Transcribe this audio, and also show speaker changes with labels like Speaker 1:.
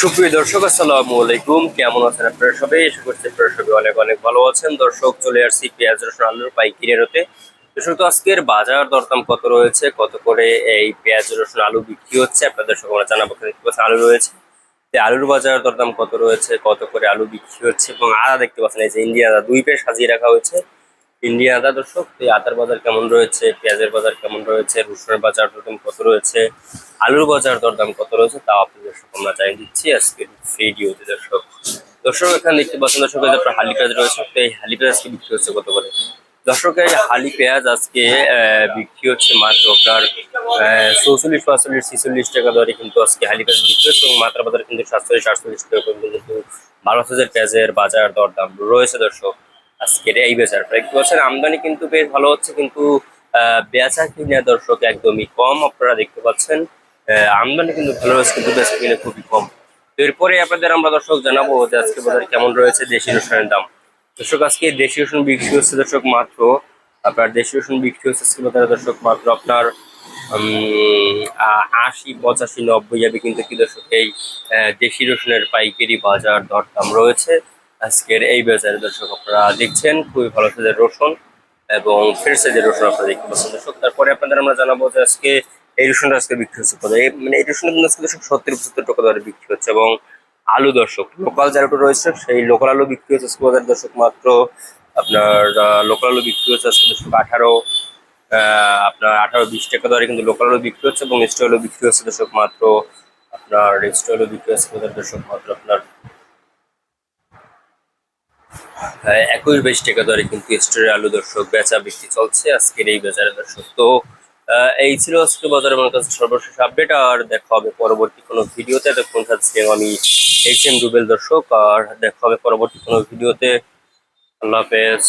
Speaker 1: সুপ্রিয় দর্শক, আসসালামু আলাইকুম। কেমন আছেন আপনারা সবাই? আশা করছি আপনারা সবাই অনেক অনেক ভালো আছেন। দর্শক, চলে আসছি পেঁয়াজ রসুন আলুর পাইকারি রেটে। দর্শক, তো আজকের বাজার দরদাম কত রয়েছে? কত করে এই পেঁয়াজ রসুন আলু বিক্রি হচ্ছে? আপনাদের আমরা জানাব দেখতে পাচ্ছেন আলু রয়েছে। আলুর বাজার দরদাম কত রয়েছে? কত করে আলু বিক্রি হচ্ছে? এবং আদা দেখতে পাচ্ছেন, এই যে ইন্ডিয়া আদা, দুই পেয়ে সাজিয়ে রাখা হয়েছে। ইন্ডিয়া আদা দর্শক, এই আদার বাজার কেমন রয়েছে? পেঁয়াজের বাজার কেমন রয়েছে? রসুনের বাজার দরদাম কত রয়েছে? আলুর বাজার দরদাম কত রয়েছে? তাও আপনাদের দর্শক, আমরা জানিয়ে দিচ্ছি আজকের ভিডিওতে দর্শক। দর্শক, এখানে দেখতে পাচ্ছেন দর্শক আপনার হালি পেঁয়াজ রয়েছে তো এই হালি পেঁয়াজ আজকে বিক্রি হচ্ছে কত করে? দর্শক, এই হালি পেঁয়াজ আজকে বিক্রি হচ্ছে মাত্র আপনার চৌচল্লিশ, পাঁচচল্লিশ, ছিচল্লিশ টাকা দরে কিন্তু আজকে হালি পেঁয়াজ বিক্রি হচ্ছে এবং মাত্রা বাজার কিন্তু সাতচল্লিশ, আটচল্লিশ টাকা পর্যন্ত কিন্তু বারো হাজার পেঁয়াজের বাজার দরদাম রয়েছে দর্শক। আজকের এই বেচার দেখতে পাচ্ছেন আমদানি কিন্তু বেশ ভালো হচ্ছে, কিন্তু বেচা কিনা দর্শক একদমই কম। আপনারা দেখতে পাচ্ছেন আমদানি কিন্তু ভালো হচ্ছে, কিন্তু বেচা কিনা খুবই কম। তো এরপরে আপনাদের আমরা দর্শক জানাব যে আজকে বাজারে কেমন রয়েছে দেশি রসুনের দাম। দর্শক, আজকে দেশি রসুন বিক্রি হচ্ছে দর্শক মাত্র, আপনার দেশি রসুন বিক্রি হচ্ছে আজকে বাজারে দর্শক মাত্র আপনার আশি, পঁচাশি, নব্বই, যাবে কিন্তু কি দর্শক এই দেশি রসুনের পাইকারি বাজার দরদাম রয়েছে। আজকের এই বাজারে দর্শক আপনারা দেখছেন, খুবই ভালো সাইজের রসুন এবং ফ্রেশ সাইজের রসুন আপনারা দেখতে পাচ্ছেন দর্শক। তারপরে আপনাদের আমরা জানাব যে আজকে এই রসুনটা আজকে বিক্রি হচ্ছে এই মানে এই রসুন কিন্তু আজকে দর্শক সত্তর পঁচাত্তর টাকা দরে বিক্রি হচ্ছে এবং আলু দর্শক লোকাল যারা রয়েছে, সেই লোকাল আলু বিক্রি হচ্ছে আজকে বাজারে দর্শক মাত্র আপনার লোকাল আলু বিক্রি হচ্ছে আজকে দর্শক আঠারো আপনার আঠারো বিশ টাকা দরে কিন্তু লোকাল আলু বিক্রি হচ্ছে এবং স্টোর আলু বিক্রি হচ্ছে দর্শক মাত্র আপনার স্টোর বিক্রি হচ্ছে দর্শক মাত্র আপনার আহ, বেশ বাইশ টাকা দরে কিন্তু স্টোরের আলু দর্শক বেচা বিক্রি চলছে। আজকের এই বেচারে দর্শক তো এই ছিল আজকে বাজারে আমার কাছে সর্বশেষ আপডেট আর দেখা হবে পরবর্তী কোনো ভিডিওতে। দেখুন থাকছিলাম আমি এইচ এম রুবেল দর্শক আর দেখা হবে পরবর্তী কোনো ভিডিওতে। আল্লাহ হাফেজ।